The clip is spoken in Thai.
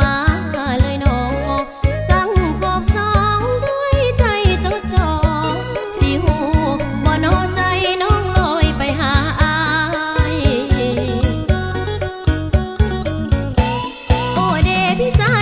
มาเลยนอตั้งกอบสองด้วยใจจดจ่อสิหูบ่นอใจน้องลอยไปหายโอเดพี่สา